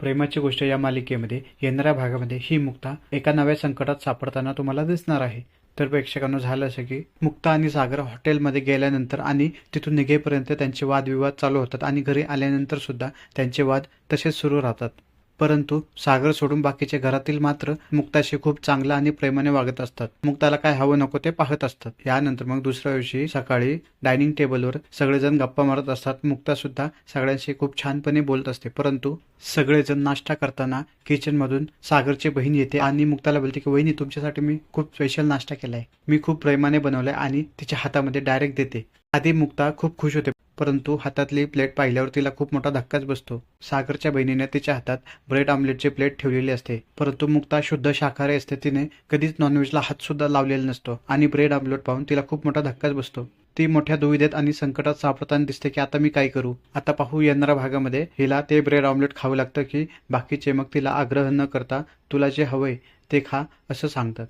प्रेमाची गोष्ट या मालिकेमध्ये येणाऱ्या भागामध्ये ही मुक्ता एका नव्या संकटात सापडताना तुम्हाला दिसणार आहे. तर प्रेक्षकांना झालं असं की मुक्ता आणि सागर हॉटेलमध्ये गेल्यानंतर आणि तिथून निघेपर्यंत त्यांचे वादविवाद चालू होतात आणि घरी आल्यानंतर सुद्धा त्यांचे वाद तसेच सुरू राहतात. परंतु सागर सोडून बाकीचे घरातील मात्र मुक्ताशी खूप चांगलं आणि प्रेमाने वागत असतात. मुक्ताला काय हवं नको ते पाहत असतात. यानंतर मग दुसऱ्या दिवशी सकाळी डायनिंग टेबलवर सगळेजण गप्पा मारत असतात. मुक्ता सुद्धा सगळ्यांशी खूप छानपणे बोलत असते. परंतु सगळेजण नाश्ता करताना किचनमधून सागरची बहीण येते आणि मुक्ताला बोलते की वहिनी तुमच्यासाठी मी खूप स्पेशल नाश्ता केलाय. मी खूप प्रेमाने बनवलाय आणि तिच्या हातामध्ये डायरेक्ट देते. आधी मुक्ता खूप खुश होते. परंतु हातातली प्लेट पाहिल्यावर तिला खूप मोठा धक्काच बसतो. सागरच्या बहिणीने तिच्या हातात ब्रेड ऑमलेटची प्लेट ठेवलेली असते. परंतु मुक्ता शुद्ध शाकाहारी असते तिने कधीच नॉनव्हेजला हात सुद्धा लावलेला नसतो आणि ब्रेड ऑमलेट पाहून तिला खूप मोठा धक्काच बसतो. ती मोठ्या दुविधेत आणि संकटात सापडताना दिसते की आता मी काय करू? आता पाहू येणाऱ्या भागामध्ये हिला ते ब्रेड ऑमलेट खावं लागतं की बाकीचे मग तिला आग्रह न करता तुला जे हवंय ते खा असं सांगतात.